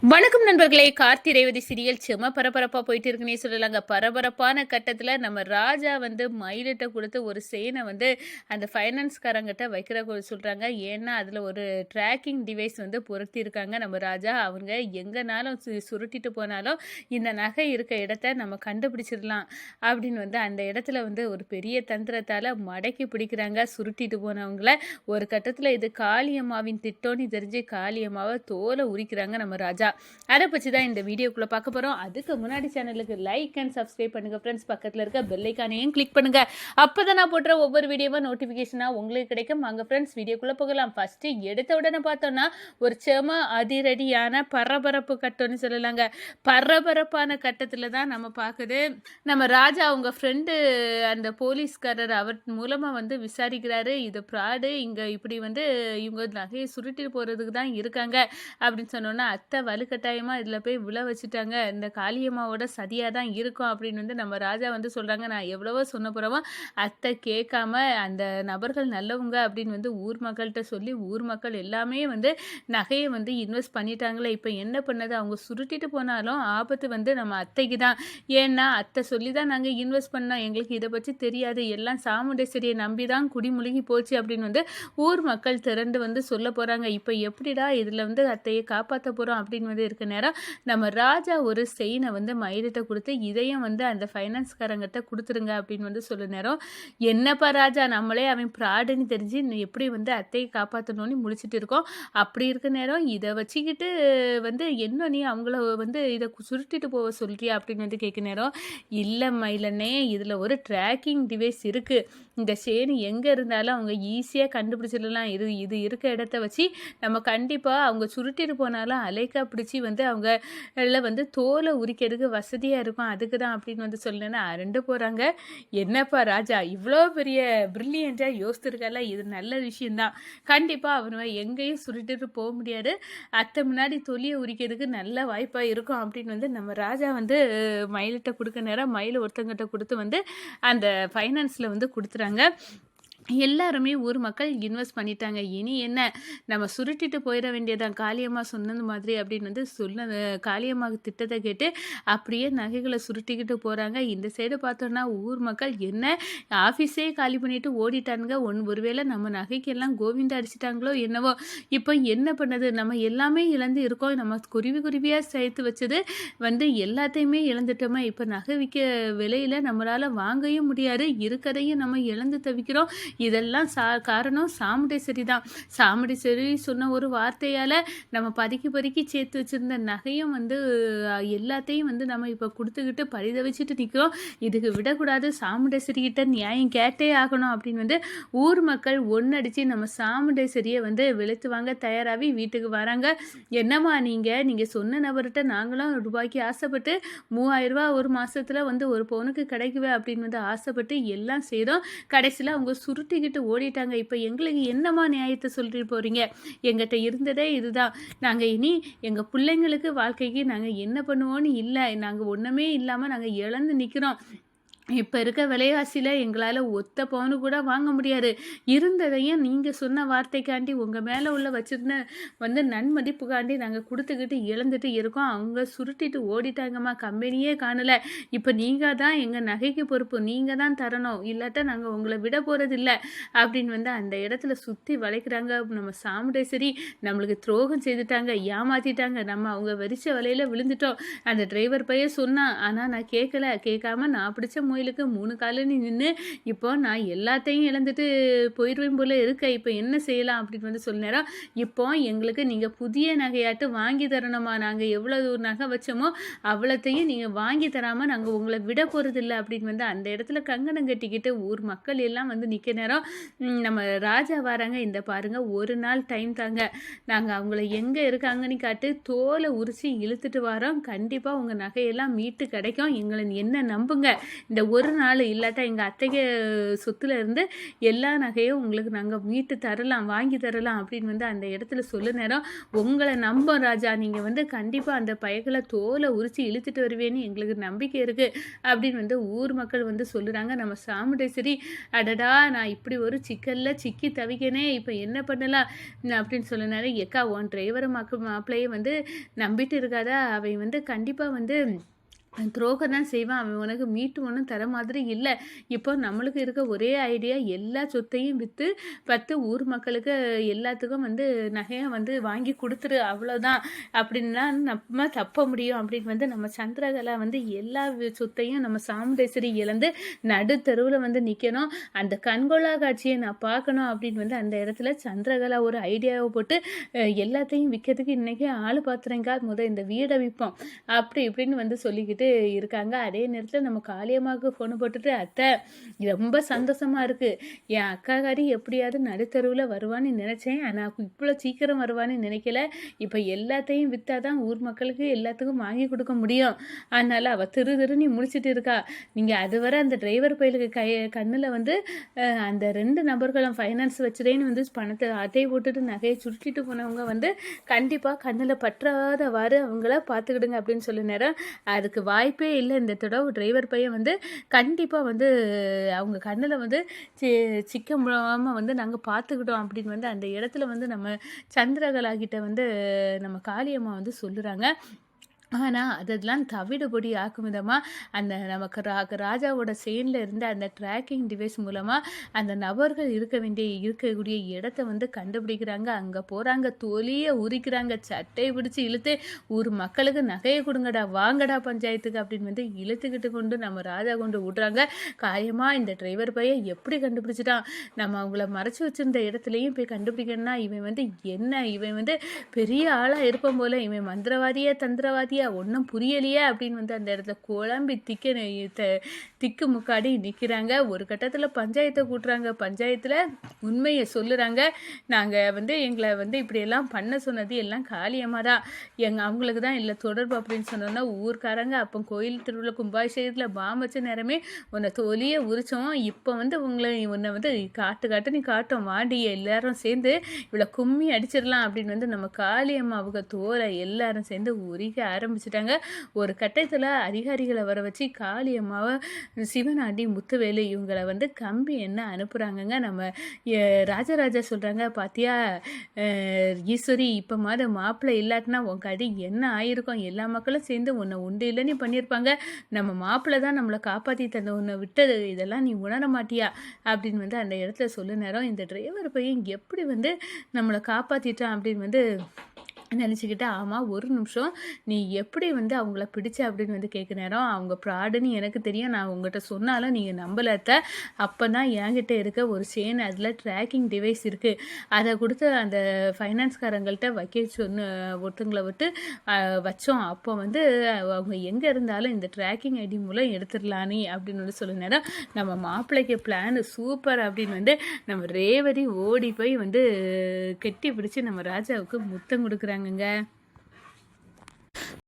வணக்கம் நண்பர்களே. கார்த்தி ரேவதி சீரியல் செம பரபரப்பாக போயிட்டு இருக்குன்னே சொல்லலாங்க. பரபரப்பான கட்டத்தில் நம்ம ராஜா வந்து மயிலிட்ட கொடுத்து ஒரு செயினை வந்து அந்த ஃபைனான்ஸ்காரங்கிட்ட வைக்கிற சொல்கிறாங்க ஏன்னா அதில் ஒரு ட்ராக்கிங் டிவைஸ் வந்து பொருத்தியிருக்காங்க நம்ம ராஜா. அவங்க எங்கேனாலும் சு- சுருட்டிட்டு போனாலும் இந்த நகை இருக்க இடத்த நம்ம கண்டுபிடிச்சிடலாம் அப்படின்னு வந்து அந்த இடத்துல வந்து ஒரு பெரிய தந்திரத்தால் மடக்கி பிடிக்கிறாங்க. சுருட்டிட்டு போனவங்கள. ஒரு கட்டத்தில் இது காளியம்மாவின் திட்டம்னு தெரிஞ்சு காளியம்மாவை தோலை உரிக்கிறாங்க நம்ம ராஜா. அதை பற்றி தான் இந்த வீடியோக்குள்ளே பார்க்க போகிறோம் அதுக்கு முன்னாடி சேனலுக்கு லைக் அண்ட் சப்ஸ்கிரைப் பண்ணுங்கள் ஃப்ரெண்ட்ஸ் பக்கத்தில் இருக்க பெல்லைக்கானையும் கிளிக் பண்ணுங்கள் அப்போ தான் நான் போடுற ஒவ்வொரு வீடியோவும் நோட்டிஃபிகேஷனாக உங்களுக்கு கிடைக்கும். வாங்க ஃப்ரெண்ட்ஸ் வீடியோக்குள்ளே போகலாம். ஃபஸ்ட்டு எடுத்த உடனே பார்த்தோன்னா ஒரு செம அதிரடியான பரபரப்பு கட்டம்னு சொல்லலாங்க. பரபரப்பான கட்டத்தில் தான் நம்ம பார்க்குது. நம்ம ராஜா அவங்க ஃப்ரெண்டு அந்த போலீஸ்காரர் அவர் மூலமாக வந்து விசாரிக்கிறாரு. இது ப்ராடு இங்கே இப்படி வந்து இவங்க நகையை சுருட்டிட்டு போகிறதுக்கு தான் இருக்காங்க. அப்படின்னு சொன்னோன்னா அத்தை வலுக்கட்டாயமாக இதில் போய் விழ வச்சுட்டாங்க. இந்த காளியம்மாவோட சதியாக தான் இருக்கும் அப்படின்னு வந்து நம்ம ராஜா வந்து சொல்கிறாங்க நான் எவ்வளவோ சொன்ன போகிறவோ அத்தை கேட்காம அந்த நபர்கள் நல்லவங்க அப்படின்னு வந்து ஊர் மக்கள்கிட்ட சொல்லி ஊர் மக்கள் எல்லாமே வந்து நகையை வந்து இன்வெஸ்ட் பண்ணிட்டாங்களே. இப்போ என்ன பண்ணது? அவங்க சுருட்டிட்டு போனாலும் ஆபத்து வந்து நம்ம அத்தைக்கு தான் ஏன்னா அத்தை சொல்லி தான் நாங்கள் இன்வெஸ்ட் பண்ணோம். எங்களுக்கு இதை பற்றி தெரியாது. எல்லாம் சாமுண்டேஸ்வரியை நம்பி தான் குடிமுழுகி போச்சு அப்படின்னு வந்து ஊர் மக்கள் திரண்டு வந்து சொல்ல போகிறாங்க இப்போ எப்படிடா இதில் வந்து அத்தையை காப்பாற்ற போகிறோம் அப்படின்னு வந்து இருக்க. நேரம் நம்ம ராஜா ஒரு செயினை வந்து மயிலிட்ட கொடுத்து இதையும் வந்து அந்த ஃபைனான்ஸ்காரங்கிட்ட கொடுத்துருங்க அப்படின்னு வந்து சொல்ல நேரம் என்னப்பா ராஜா நம்மளே அவன் ப்ராடுன்னு தெரிஞ்சு எப்படி வந்து அத்தையை காப்பாற்றணும்னு முடிச்சுட்டு இருக்கோம். அப்படி இருக்க நேரம் இதை வச்சுக்கிட்டு வந்து என்ன நீ அவங்கள வந்து இதை சுருட்டிட்டு போக சொல்கிறியா அப்படின்னு வந்து கேட்க நேரம் இல்லை மயிலனே இதில் ஒரு ட்ராக்கிங் டிவைஸ் இருக்குது இந்த செயின் எங்கே இருந்தாலும் அவங்க ஈஸியாக கண்டுபிடிச்சிடலாம். இது இது இருக்க இடத்த வச்சு நம்ம கண்டிப்பாக அவங்க சுருட்டிட்டு போனாலும் அலைக்கா பிடிச்சி வந்து அவங்க எல்லாம் வந்து தோலை உரிக்கிறதுக்கு வசதியாக இருக்கும். அதுக்கு தான் அப்படின்னு வந்து சொல்லுன்னா அரண்டு போகிறாங்க என்னப்பா ராஜா இவ்வளோ பெரிய ப்ரில்லியண்ட்டாக யோசிச்சிருக்கல இது நல்ல விஷயந்தான் கண்டிப்பாக அவனை எங்கேயும் சுருட்டுட்டு போக முடியாது. அத்தை முன்னாடி தொலியை உரிக்கிறதுக்கு நல்ல வாய்ப்பாக இருக்கும் அப்படின்னு வந்து நம்ம ராஜா வந்து மயிலிட்ட கொடுக்க நேரம் மயில் ஒருத்தங்கிட்ட கொடுத்து வந்து அந்த ஃபைனான்ஸில் வந்து கொடுத்துறாங்க. எல்லாருமே ஊர் மக்கள் இன்வெஸ்ட் பண்ணிட்டாங்க. இனி என்ன? நம்ம சுருட்டிட்டு போயிட வேண்டியதான் காளியம்மா சொன்னது மாதிரி அப்படின்னு வந்து சொன்ன காளியம்மா திட்டத்தை கேட்டு அப்படியே நகைகளை சுருட்டிக்கிட்டு போகிறாங்க இந்த சைடு பார்த்தோன்னா ஊர் மக்கள் என்ன? ஆஃபீஸே காலி பண்ணிட்டு ஓடிட்டானுங்க. ஒன் ஒருவேளை நம்ம நகைக்கெல்லாம் கோவிந்தா அடிச்சிட்டாங்களோ என்னவோ. இப்போ என்ன பண்ணது? நம்ம எல்லாமே இழந்து இருக்கோம். நம்ம குருவி குருவியாக சேர்த்து வச்சது வந்து எல்லாத்தையுமே இழந்துட்டோமே. இப்போ நகை விற்க விலையில் நம்மளால் வாங்கவும் முடியாது. இருக்கதையும் நம்ம இழந்து தவிக்கிறோம். இதெல்லாம் சா காரணம் சாமுண்டேஸ்வரி தான் சாமுண்டேஸ்வரி சொன்ன ஒரு வார்த்தையால் நம்ம பதுக்கி பதுக்கி சேர்த்து வச்சுருந்த நகையும் வந்து எல்லாத்தையும் வந்து நம்ம இப்போ கொடுத்துக்கிட்டு பரிதவிச்சிட்டு நிற்கிறோம் இதுக்கு விடக்கூடாது. சாமுண்டேஸ்வரி கிட்ட நியாயம் கேட்டே ஆகணும் அப்படின்னு வந்து ஊர் மக்கள் ஒன்னடிச்சு நம்ம சாமுண்டேஸ்வரியை வந்து வெளுத்துவாங்க. தயாராகி வீட்டுக்கு வராங்க. என்னம்மா நீங்கள் நீங்கள் சொன்ன நபர்கிட்ட நாங்களும் ரூபாய்க்கு ஆசைப்பட்டு மூவாயிரம் ஒரு மாதத்தில் வந்து ஒரு பவுனுக்கு கிடைக்குவே அப்படின்னு வந்து ஆசைப்பட்டு எல்லாம் செய்தோம். கடைசியில் அவங்க சுருட்டிக்கிட்டு ஓடிட்டாங்க. இப்போ எங்களுக்கு என்னம்மா நியாயத்தை சொல்லிட்டு போகிறீங்க எங்கிட்ட இருந்ததே இதுதான். நாங்கள் இனி எங்கள் பிள்ளைங்களுக்கு வாழ்க்கைக்கு நாங்கள் என்ன பண்ணுவோன்னு இல்லை. நாங்கள் ஒன்றுமே இல்லாமல் நாங்கள் இழந்து நிற்கிறோம் இப்போ இருக்க விலைவாசியில் எங்களால் ஒத்த பவுனு கூட வாங்க முடியாது. இருந்ததையும் நீங்கள் சொன்ன வார்த்தைக்காண்டி உங்கள் மேலே உள்ள வச்சிருந்த வந்து நன்மதிப்புக்காண்டி நாங்கள் கொடுத்துக்கிட்டு இழந்துட்டு இருக்கோம். அவங்க சுருட்டிட்டு ஓடிட்டாங்கம்மா. கம்பெனியே காணலை. இப்போ நீங்கள் தான் எங்கள் நகைக்கு பொறுப்பு. நீங்கள் தான் தரணும். இல்லாட்டா நாங்கள் உங்களை விட போகிறதில்ல அப்படின்னு வந்து அந்த இடத்துல சுற்றி வளைக்கிறாங்க. நம்ம சாமுண்டேஸ்வரி நம்மளுக்கு துரோகம் செய்துட்டாங்க ஏமாற்றிட்டாங்க நம்ம அவங்க வெறிச்ச வலையில் விழுந்துட்டோம். அந்த டிரைவர் பையன் சொன்னான். ஆனால் நான் கேட்கல கேட்காம நான் பிடிச்ச முயலுக்கு மூணு காலனி நின்று இப்போ நான் எல்லாத்தையும் இழந்துட்டு போயிடுவேன் போல இருக்க இப்போ என்ன செய்யலாம்? அப்படின்னு வந்து சொல்ல நேரம் இப்போ எங்களுக்கு நீங்கள் புதிய நகையாட்டு வாங்கி தரணுமா நாங்கள் எவ்வளோ நகை வச்சோமோ அவ்வளோத்தையும் நீங்கள் வாங்கி தராமல் நாங்கள் உங்களை விட போகிறதில்ல அப்படின்னு வந்து அந்த இடத்துல கங்கணம் கட்டிக்கிட்டு ஊர் மக்கள் எல்லாம் வந்து நிற்க நேரம் நம்ம ராஜா வராங்க. இந்த பாருங்க ஒரு நாள் டைம் தாங்க. நாங்கள் அவங்கள எங்கே இருக்காங்கன்னு காட்டு தோலை உரிச்சு இழுத்துட்டு வரோம். கண்டிப்பாக உங்கள் நகையெல்லாம் மீட்டு கிடைக்கும். எங்களை என்ன நம்புங்க? இந்த ஒரு நாள் இல்லாட்டா எங்கள் அத்தைக்கு சொத்துல இருந்து எல்லா நகையும் உங்களுக்கு நாங்கள் மீட்டு தரலாம் வாங்கி தரலாம் அப்படின்னு வந்து அந்த இடத்துல சொல்ல நேரம் உங்களை நம்ப ராஜா. நீங்கள் வந்து கண்டிப்பாக அந்த பயகளை தோலை உரிச்சு இழுத்துட்டு வருவேன்னு எங்களுக்கு நம்பிக்கை இருக்குது அப்படின்னு வந்து ஊர் மக்கள் வந்து சொல்லுறாங்க. நம்ம சாமுண்டேஸ்வரி அடடா நான் இப்படி ஒரு சிக்கல்ல சிக்கி தவிக்கனே இப்போ என்ன பண்ணலாம்? அப்படின்னு சொல்ல நேரம் எக்கா உன் டிரைவரை மக்கள் மாப்பிள்ளையே வந்து நம்பிட்டு இருக்காதா? அவை வந்து கண்டிப்பாக வந்து துரோகம் தான் செய்வான். அவன் உனக்கு மீட்டு ஒன்றும் தர மாதிரி இல்லை. இப்போ நம்மளுக்கு இருக்க ஒரே ஐடியா எல்லா சொத்தையும் விற்று பத்து ஊர் மக்களுக்கு எல்லாத்துக்கும் வந்து நகையை வந்து வாங்கி கொடுத்துரு அவ்வளோதான் அப்படின்னா நம்ம தப்ப முடியும். அப்படின்னு வந்து நம்ம சந்திரகலா வந்து எல்லா சொத்தையும் நம்ம சாமுண்டேஸ்வரி இழந்து நடுத்தருவில் வந்து நிற்கணும் அந்த கண்கொள்ளா காட்சியை நான் பார்க்கணும் அப்படின்னு வந்து அந்த இடத்துல சந்திரகலா ஒரு ஐடியாவை போட்டு எல்லாத்தையும் விற்கிறதுக்கு இன்றைக்கி ஆள் பார்த்துறேங்கா முதல் இந்த வீடை விற்போம் அப்படி இப்படின்னு வந்து சொல்லிக்கிட்டு இருக்காங்க. அதே நேரத்தில் நம்ம காளியம்மாவுக்கு ஃபோன் போட்டுட்டு அத்தை ரொம்ப சந்தோஷமாக இருக்குது என் அக்காக்காரி எப்படியாவது நடுத்தருவில் வருவான்னு நினச்சேன். ஆனால் இவ்வளோ சீக்கிரம் வருவான்னு நினைக்கல. இப்போ எல்லாத்தையும் விற்றா தான் ஊர் மக்களுக்கு எல்லாத்துக்கும் வாங்கி கொடுக்க முடியும். அதனால் அவள் திரு திரு நீ முடிச்சிட்டு இருக்கா நீங்கள் அதுவரை அந்த டிரைவர் பயிலுக்கு கை கண்ணில் வந்து அந்த ரெண்டு நபர்களும் ஃபைனான்ஸ் வச்சுதேன்னு வந்து பணத்தை அட்டை போட்டுட்டு நகையை சுருட்டிட்டு போனவங்க வந்து கண்டிப்பாக கண்ணில் பற்றாதவாறு அவங்கள பார்த்துக்கிடுங்க அப்படின்னு சொல்லி நேரம் அதுக்கு வாய்ப்பே இல்லை. இந்த தடவை டிரைவர் பையன் வந்து கண்டிப்பாக வந்து அவங்க கண்ணில் வந்து சி சிக்க முடியாமல் வந்து நாங்கள் பார்த்துக்கிட்டோம் அப்படின்னு வந்து அந்த இடத்துல வந்து நம்ம சந்திரகலா கிட்ட வந்து நம்ம காளியம்மா வந்து சொல்லுறாங்க. ஆனால் அதெல்லாம் தவிடுபொடி ஆக்கும் விதமாக அந்த நமக்கு ரா ராஜாவோட செயினில் இருந்த அந்த ட்ராக்கிங் டிவைஸ் மூலமாக அந்த நபர்கள் இருக்க வேண்டிய இருக்கக்கூடிய இடத்த வந்து கண்டுபிடிக்கிறாங்க. அங்கே போகிறாங்க தோலியே உரிக்கிறாங்க சட்டையை பிடிச்சி இழுத்து ஊர் மக்களுக்கு நகையை கொடுங்கடா வாங்கடா பஞ்சாயத்துக்கு அப்படின்னு வந்து இழுத்துக்கிட்டு கொண்டு நம்ம ராஜா கொண்டு விட்றாங்க காயமாக இந்த டிரைவர் பையன் எப்படி கண்டுபிடிச்சிட்டான்? நம்ம அவங்கள மறைச்சி வச்சிருந்த இடத்துலையும் போய் கண்டுபிடிக்கணும்னா இவன் வந்து என்ன? இவன் வந்து பெரிய ஆளாக இருப்போம் போல. இவன் மந்திரவாதியே தந்திரவாதியே பத்தியா ஒன்றும் புரியலையே அப்படின்னு வந்து அந்த இடத்துல குழம்பி திக்க திக்கு முக்காடி நிற்கிறாங்க ஒரு கட்டத்தில் பஞ்சாயத்தை கூட்டுறாங்க. பஞ்சாயத்தில் உண்மையை சொல்லுறாங்க. நாங்கள் வந்து எங்களை வந்து இப்படியெல்லாம் பண்ண சொன்னது எல்லாம் காளியம்மா தான் எங்கள் அவங்களுக்கு தான் இல்லை தொடர்பு அப்படின்னு சொன்னோன்னா ஊர்க்காரங்க அப்போ கோயில் திருவிழா கும்பாபிஷேகத்தில் பாம் வச்ச நேரமே உன்னை தோலியே உரிச்சோம். இப்போ வந்து உங்களை உன்னை வந்து காட்டு காட்டு நீ காட்டும். வாடி எல்லாரும் சேர்ந்து இவ்வளோ கும்மி அடிச்சிடலாம் அப்படின்னு வந்து நம்ம காளியம்மாவுக்கு தோலை எல்லாரும் சேர்ந்து உரிக்க ஆரம்பி ஆரம்பிச்சிட்டாங்க. ஒரு கட்டத்தில் அதிகாரிகளை வர வச்சு காளியம்மாவை சிவனாண்டி முத்துவேலு இவங்களை வந்து கம்பி என்ன அனுப்புகிறாங்கங்க நம்ம ராஜராஜா சொல்கிறாங்க பாத்தியா? ஈஸ்வரி இப்போ மாத மாப்பிள்ளை இல்லாட்டினா உன் கதி என்ன ஆயிருக்கும்? எல்லா மக்களும் சேர்ந்து உன்னை உண்டு இல்லைன்னு பண்ணியிருப்பாங்க. நம்ம மாப்பிள்ளை தான் நம்மளை காப்பாற்றி தந்த உன்னை விட்டது. இதெல்லாம் நீ உணர மாட்டியா? அப்படின்னு வந்து அந்த இடத்துல சொல்லு நேரம் இந்த டிரைவர் பையன் எப்படி வந்து நம்மளை காப்பாற்றிட்டான் அப்படின்னு வந்து நினச்சிக்கிட்டு ஆமாம் ஒரு நிமிஷம். நீ எப்படி வந்து அவங்கள பிடிச்ச அப்படின்னு வந்து கேட்க நேரம் அவங்க ப்ராடுன்னு எனக்கு தெரியும். நான் உங்கள்கிட்ட சொன்னாலும் நீங்கள் நம்பலத்த. அப்போ தான் என்கிட்ட இருக்க ஒரு செயின் அதில் ட்ராக்கிங் டிவைஸ் இருக்குது அதை கொடுத்து அந்த ஃபைனான்ஸ்காரங்கள்ட்ட வைக்க சொன்ன ஒருத்தங்களை விட்டு வச்சோம். அப்போ வந்து அவங்க எங்கே இருந்தாலும் இந்த ட்ராக்கிங் ஐடி மூலம் எடுத்துடலானே அப்படின்னு வந்து சொல்ல நேரம் நம்ம மாப்பிள்ளைக்கு பிளான் சூப்பர் அப்படின்னு வந்து நம்ம ரேவதி ஓடி போய் வந்து கெட்டி பிடிச்சி நம்ம ராஜாவுக்கு முத்தம் கொடுக்குறாங்க. 人家